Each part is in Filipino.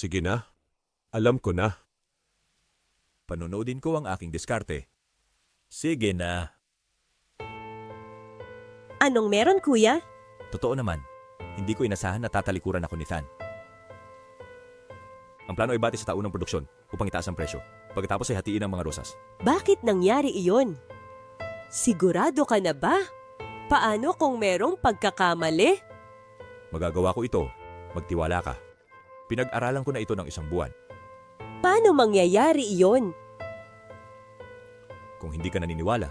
Sige na. Alam ko na. Panonoodin ko ang aking diskarte. Sige na. Anong meron, kuya? Totoo naman, hindi ko inasahan na tatalikuran ako ni Than. Ang plano ay bati sa taunang produksyon upang itaas ang presyo. Pagkatapos ay hatiin ang mga rosas. Bakit nangyari iyon? Sigurado ka na ba? Paano kung merong pagkakamali? Magagawa ko ito. Magtiwala ka. Pinag-aralan ko na ito ng isang buwan. Paano mangyayari iyon? Kung hindi ka naniniwala,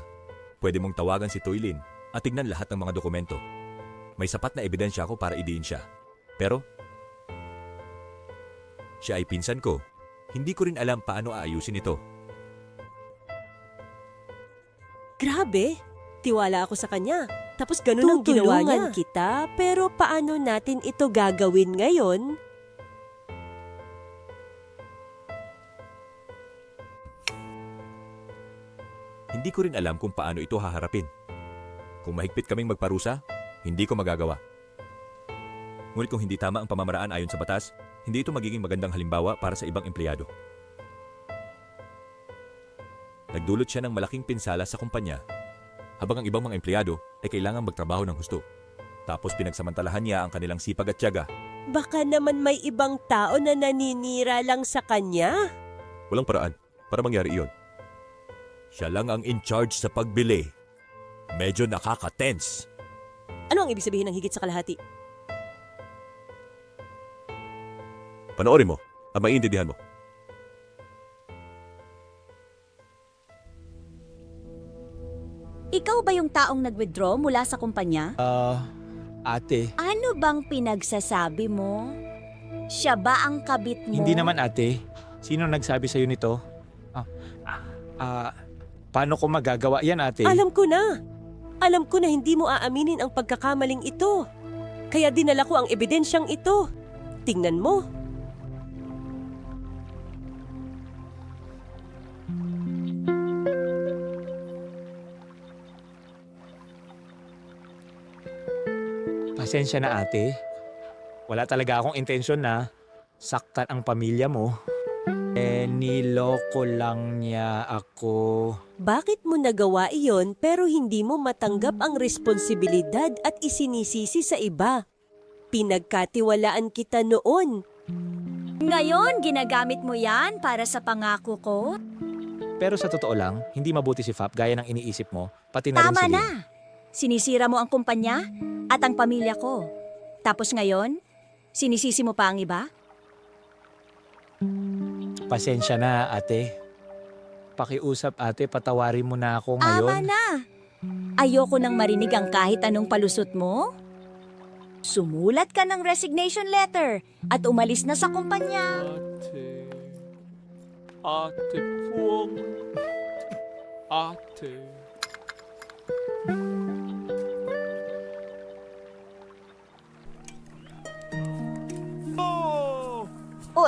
pwede mong tawagan si Toylin at tignan lahat ng mga dokumento. May sapat na ebidensya ako para idiin siya. Pero, siya ay pinsan ko. Hindi ko rin alam paano aayusin ito. Grabe, tiwala ako sa kanya. Tapos ganun ang ginawa niya. Kita, pero paano natin ito gagawin ngayon? Hindi ko rin alam kung paano ito haharapin. Kung mahigpit kaming magparusa, hindi ko magagawa. Ngunit kung hindi tama ang pamamaraan ayon sa batas, hindi ito magiging magandang halimbawa para sa ibang empleyado. Nagdulot siya ng malaking pinsala sa kumpanya, habang ang ibang mga empleyado ay kailangang magtrabaho ng husto. Tapos pinagsamantalahan niya ang kanilang sipag at tiyaga. Baka naman may ibang tao na naninira lang sa kanya. Walang paraan para mangyari iyon. Siya lang ang in charge sa pagbili. Medyo nakaka-tense. Ano ang ibig sabihin ng higit sa kalahati? Panoorin mo at maiintindihan mo. Ikaw ba yung taong nag-withdraw mula sa kumpanya? Ah, ate. Ano bang pinagsasabi mo? Siya ba ang kabit mo? Hindi naman ate. Sino nagsabi sa'yo nito? Ah, ah, paano ko magagawa yan ate? Alam ko na. Alam ko na hindi mo aaminin ang pagkakamaling ito. Kaya dinala ko ang ebidensyang ito. Tingnan mo. Pasensya na ate. Wala talaga akong intensyon na saktan ang pamilya mo. Eh, niloko lang niya ako. Bakit mo nagawa iyon pero hindi mo matanggap ang responsibilidad at isinisisi sa iba? Pinagkatiwalaan kita noon. Ngayon, ginagamit mo yan para sa pangako ko? Pero sa totoo lang, hindi mabuti si Fap gaya ng iniisip mo, pati na rin Tama si Lin. na. Sinisira mo ang kumpanya at ang pamilya ko. Tapos ngayon, sinisisi mo pa ang iba? Pasensya na ate. Pakiusap ate, patawarin mo na ako Ama ngayon. na. Ayoko nang marinig ang kahit anong palusot mo. Sumulat ka ng resignation letter at umalis na sa kumpanya. Ate. Ate Puwang. Ate.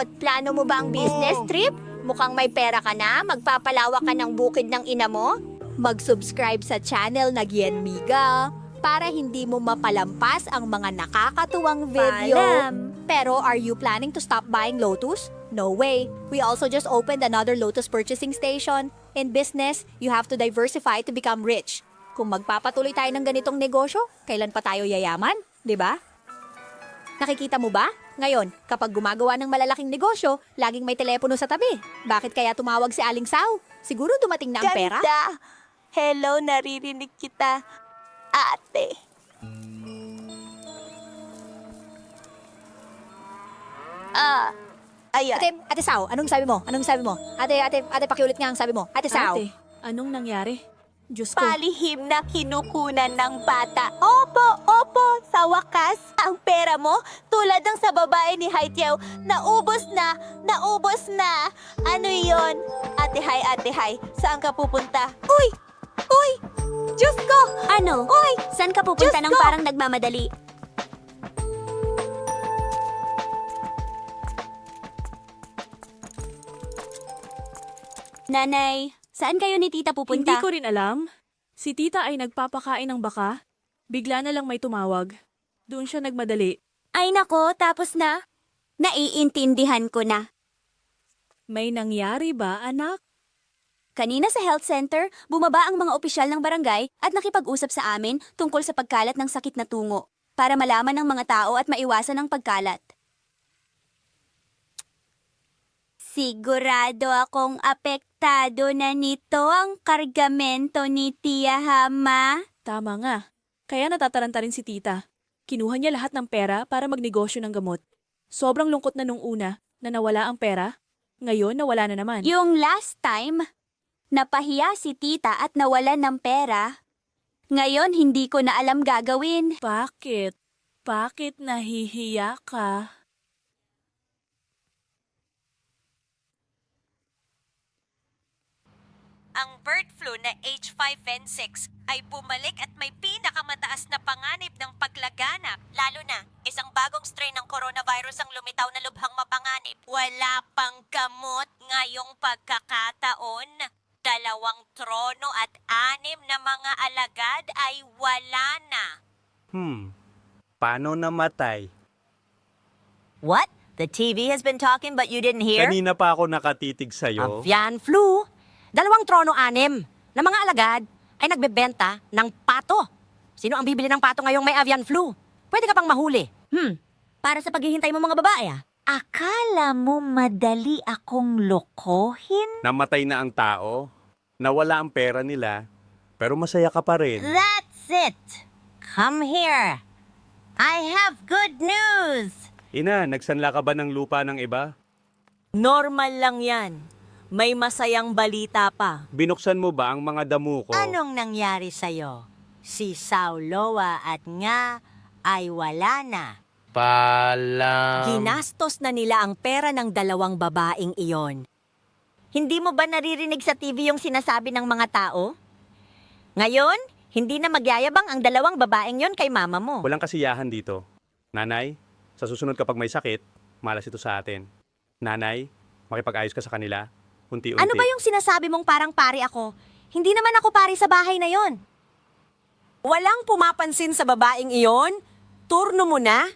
At plano mo ba ang business trip? Mukhang may pera ka na, magpapalawak ka ng bukid ng ina mo? Mag-subscribe sa channel na Gien Miga para hindi mo mapalampas ang mga nakakatuwang video. Paalam. Pero are you planning to stop buying Lotus? No way. We also just opened another Lotus purchasing station. In business, you have to diversify to become rich. Kung magpapatuloy tayo ng ganitong negosyo, kailan pa tayo yayaman? 'Di ba? Nakikita mo ba? Ngayon, kapag gumagawa ng malalaking negosyo, laging may telepono sa tabi. Bakit kaya tumawag si Aling Sao? Siguro dumating na ang pera? Hello, naririnig kita. Ate. Ah, ayan. Ate, Ate Sao, anong sabi mo? Anong sabi mo? Ate, ate, ate, pakiulit nga ang sabi mo. Ate Sao. Ate, anong nangyari? Diyos ko. Palihim na kinukunan ng bata. Opo, opo, sa wakas, ang pera mo, tulad ng sa babae ni Haitiao, naubos na, naubos na. Ano yon? Ate Hai, ate Hai, saan ka pupunta? Uy! Uy! Diyos ko! Ano? Uy! Saan ka pupunta Diyos ng ko! parang nagmamadali? Nanay, saan kayo ni tita pupunta? Hindi ko rin alam. Si tita ay nagpapakain ng baka. Bigla na lang may tumawag. Doon siya nagmadali. Ay nako, tapos na. Naiintindihan ko na. May nangyari ba, anak? Kanina sa health center, bumaba ang mga opisyal ng barangay at nakipag-usap sa amin tungkol sa pagkalat ng sakit na tungo para malaman ng mga tao at maiwasan ang pagkalat. Sigurado akong apektado na nito ang kargamento ni Tia Hama. Tama nga. Kaya natataranta rin si tita. Kinuha niya lahat ng pera para magnegosyo ng gamot. Sobrang lungkot na nung una na nawala ang pera. Ngayon, nawala na naman. Yung last time, napahiya si tita at nawalan ng pera. Ngayon, hindi ko na alam gagawin. Bakit? Bakit nahihiya ka? Ang bird flu na H5N6 ay bumalik at may pinakamataas na panganib ng paglaganap. Lalo na, isang bagong strain ng coronavirus ang lumitaw na lubhang mapanganib. Wala pang gamot ngayong pagkakataon. Dalawang trono at anim na mga alagad ay wala na. Hmm, paano namatay? What? The TV has been talking but you didn't hear? Kanina pa ako nakatitig sa'yo. Avian flu. Dalawang trono anim na mga alagad ay nagbebenta ng pato. Sino ang bibili ng pato ngayong may avian flu? Pwede ka pang mahuli. Hmm, para sa paghihintay mo mga babae ah. Akala mo madali akong lokohin? Namatay na ang tao, nawala ang pera nila, pero masaya ka pa rin. That's it. Come here. I have good news. Ina, nagsanla ka ba ng lupa ng iba? Normal lang yan. May masayang balita pa. Binuksan mo ba ang mga damo ko? Anong nangyari sa'yo? Si Sauloa at nga ay wala na. Palang... Ginastos na nila ang pera ng dalawang babaeng iyon. Hindi mo ba naririnig sa TV yung sinasabi ng mga tao? Ngayon, hindi na magyayabang ang dalawang babaeng yon kay mama mo. Walang kasiyahan dito. Nanay, sa susunod kapag may sakit, malas ito sa atin. Nanay, makipag-ayos ka sa kanila. Unti-unti. Ano ba yung sinasabi mong parang pari ako? Hindi naman ako pari sa bahay na yon. Walang pumapansin sa babaeng iyon? Turno mo na?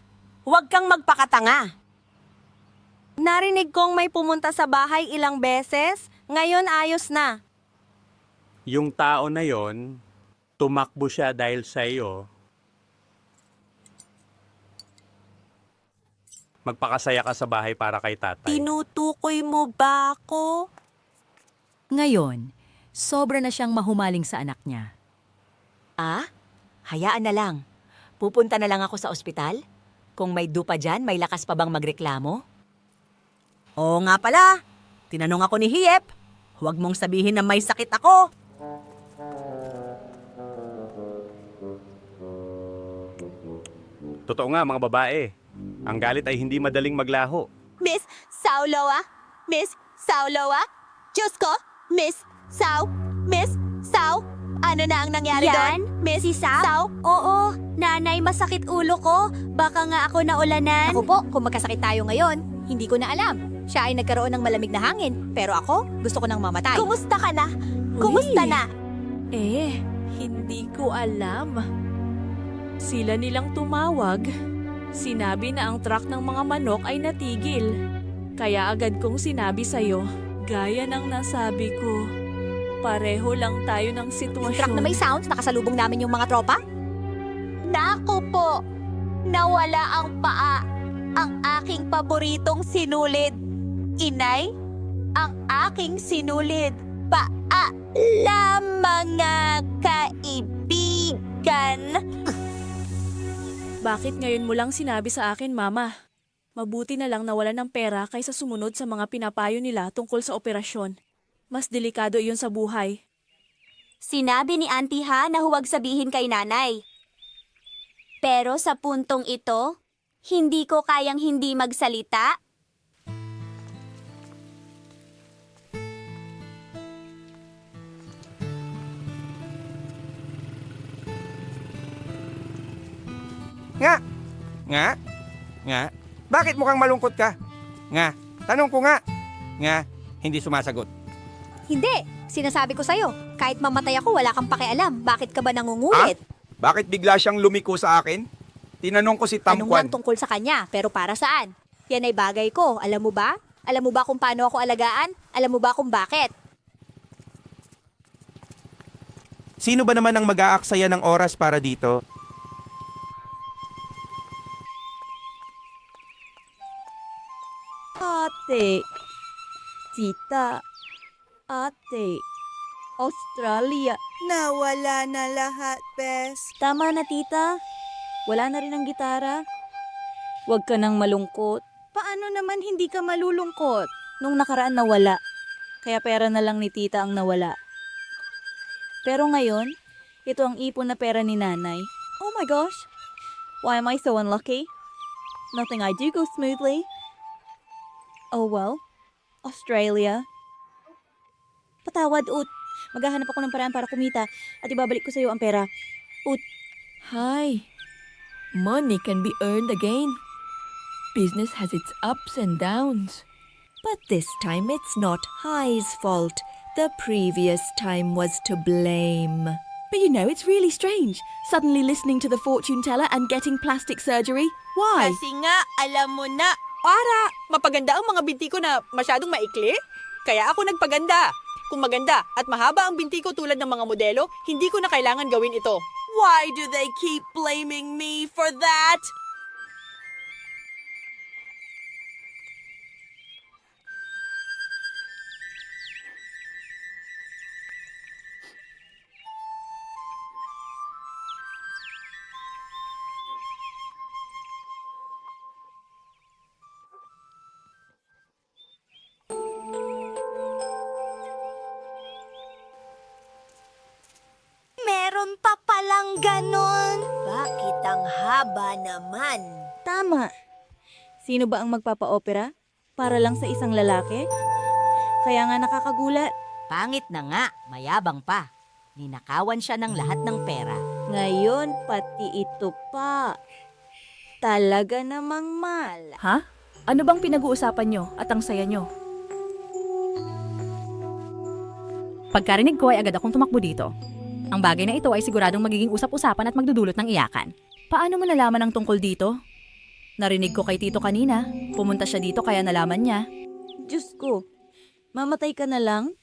Huwag kang magpakatanga. Narinig kong may pumunta sa bahay ilang beses. Ngayon ayos na. Yung tao na yon, tumakbo siya dahil sa iyo. Magpakasaya ka sa bahay para kay tatay. Tinutukoy mo ba ako? Ngayon, sobra na siyang mahumaling sa anak niya. Ah? Hayaan na lang. Pupunta na lang ako sa ospital? Kung may dupa dyan, may lakas pa bang magreklamo? Oo nga pala. Tinanong ako ni Hiep. Huwag mong sabihin na may sakit ako. Totoo nga mga babae. Ang galit ay hindi madaling maglaho. Miss Sauloa? Miss Sauloa? Diyos ko? Miss Sau? Miss Sau? Ano na ang nangyari doon? Miss Si Sau? Oo, nanay masakit ulo ko. Baka nga ako naulanan. Ako po, kung magkasakit tayo ngayon, hindi ko na alam. Siya ay nagkaroon ng malamig na hangin, pero ako, gusto ko nang mamatay. Kumusta ka na? Kumusta Uy. na? Eh, hindi ko alam. Sila nilang tumawag. Sinabi na ang truck ng mga manok ay natigil. Kaya agad kong sinabi sa'yo, gaya ng nasabi ko, pareho lang tayo ng Yung sitwasyon. truck na may sounds, nakasalubong namin yung mga tropa? Naku po! Nawala ang paa. Ang aking paboritong sinulid. Inay, ang aking sinulid. Paa lamang mga kaibigan. Bakit ngayon mo lang sinabi sa akin, Mama? Mabuti na lang nawala ng pera kaysa sumunod sa mga pinapayo nila tungkol sa operasyon. Mas delikado iyon sa buhay. Sinabi ni Auntie Ha na huwag sabihin kay nanay. Pero sa puntong ito, hindi ko kayang hindi magsalita. Nga. Nga. Nga. Bakit mukhang malungkot ka? Nga. Tanong ko nga. Nga. Hindi sumasagot. Hindi. Sinasabi ko sa'yo, kahit mamatay ako, wala kang pakialam. Bakit ka ba nangungulit? Bakit bigla siyang lumiko sa akin? Tinanong ko si Tanong Tamkwan. lang tungkol sa kanya, pero para saan? Yan ay bagay ko, alam mo ba? Alam mo ba kung paano ako alagaan? Alam mo ba kung bakit? Sino ba naman ang mag-aaksaya ng oras para dito? Ate. Tita. Ate. Australia. Nawala na lahat, Bes. Tama na, tita. Wala na rin ang gitara. Huwag ka nang malungkot. Paano naman hindi ka malulungkot? Nung nakaraan nawala. Kaya pera na lang ni tita ang nawala. Pero ngayon, ito ang ipon na pera ni nanay. Oh my gosh! Why am I so unlucky? Nothing I do go smoothly. Oh well, Australia. Patawad, Ut. Maghahanap ako ng paraan para kumita at ibabalik ko sa iyo ang pera. Ut. Hi. Money can be earned again. Business has its ups and downs. But this time it's not High's fault. The previous time was to blame. But you know, it's really strange. Suddenly listening to the fortune teller and getting plastic surgery. Why? Kasi nga, alam mo na, Para mapaganda ang mga binti ko na masyadong maikli, kaya ako nagpaganda. Kung maganda at mahaba ang binti ko tulad ng mga modelo, hindi ko na kailangan gawin ito. why do they keep blaming me for that? Haba naman? Tama. Sino ba ang magpapa-opera? Para lang sa isang lalaki? Kaya nga nakakagulat. Pangit na nga, mayabang pa. Ninakawan siya ng lahat ng pera. Ngayon, pati ito pa. Talaga namang mal. Ha? Ano bang pinag-uusapan nyo at ang saya nyo? Pagkarinig ko ay agad akong tumakbo dito. Ang bagay na ito ay siguradong magiging usap-usapan at magdudulot ng iyakan. Paano mo nalaman ang tungkol dito? Narinig ko kay Tito kanina. Pumunta siya dito kaya nalaman niya. Diyos ko, mamatay ka na lang?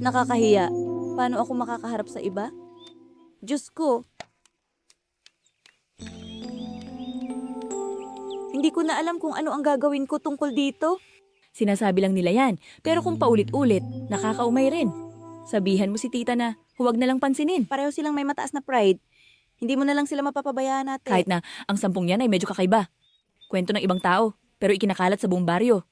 Nakakahiya. Paano ako makakaharap sa iba? Diyos ko. Hindi ko na alam kung ano ang gagawin ko tungkol dito. Sinasabi lang nila yan, pero kung paulit-ulit, nakakaumay rin. Sabihan mo si tita na huwag na lang pansinin. Pareho silang may mataas na pride. Hindi mo na lang sila mapapabayaan natin. Kahit na ang sampung yan ay medyo kakaiba. Kwento ng ibang tao, pero ikinakalat sa buong baryo.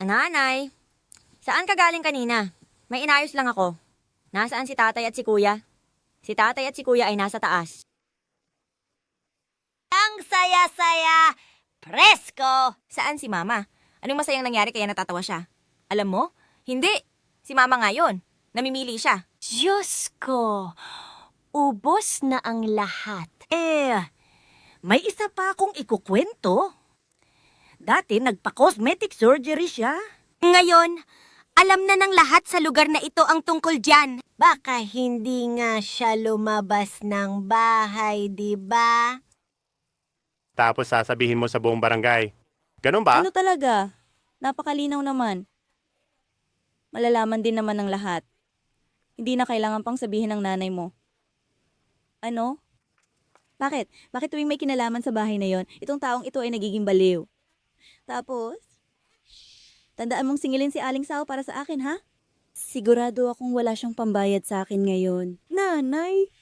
Nanay, saan ka galing kanina? May inayos lang ako. Nasaan si tatay at si kuya? Si tatay at si kuya ay nasa taas. Ang saya-saya! Presko! Saan si mama? Anong masayang nangyari kaya natatawa siya? Alam mo? Hindi. Si mama ngayon. Namimili siya. Diyos ko! Ubos na ang lahat. Eh, may isa pa akong ikukwento. Dati nagpa-cosmetic surgery siya. Ngayon, alam na ng lahat sa lugar na ito ang tungkol dyan. Baka hindi nga siya lumabas ng bahay, di ba? Tapos sasabihin mo sa buong barangay. Ganun ba? Ano talaga? Napakalinaw naman. Malalaman din naman ng lahat. Hindi na kailangan pang sabihin ng nanay mo. Ano? Bakit? Bakit tuwing may kinalaman sa bahay na yon, itong taong ito ay nagiging baliw? Tapos, tandaan mong singilin si Aling Sao para sa akin, ha? Sigurado akong wala siyang pambayad sa akin ngayon. Nanay,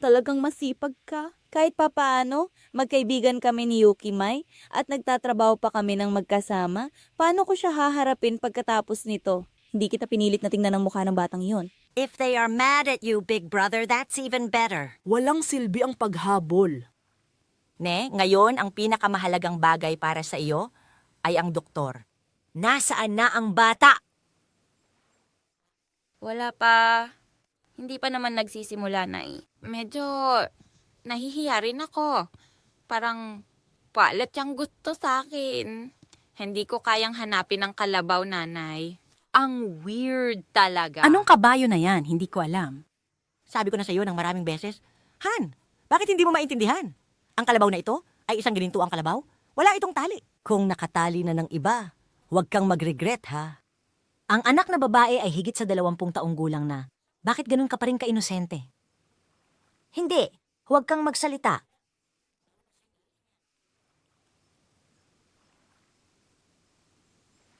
talagang masipag ka. Kahit papaano, magkaibigan kami ni Yuki Mai at nagtatrabaho pa kami ng magkasama. Paano ko siya haharapin pagkatapos nito? Hindi kita pinilit na tingnan ang mukha ng batang iyon. If they are mad at you, big brother, that's even better. Walang silbi ang paghabol. Ne, ngayon ang pinakamahalagang bagay para sa iyo ay ang doktor. Nasaan na ang bata? Wala pa. Hindi pa naman nagsisimula na eh. Medyo nahihiya rin ako. Parang palat yung gusto sa akin. Hindi ko kayang hanapin ang kalabaw, nanay. Ang weird talaga. Anong kabayo na yan? Hindi ko alam. Sabi ko na sa iyo ng maraming beses, Han, bakit hindi mo maintindihan? Ang kalabaw na ito ay isang gininto ang kalabaw? Wala itong tali. Kung nakatali na ng iba, huwag kang magregret ha. Ang anak na babae ay higit sa dalawampung taong gulang na. Bakit ganun ka pa rin ka-inosente? Hindi. Huwag kang magsalita.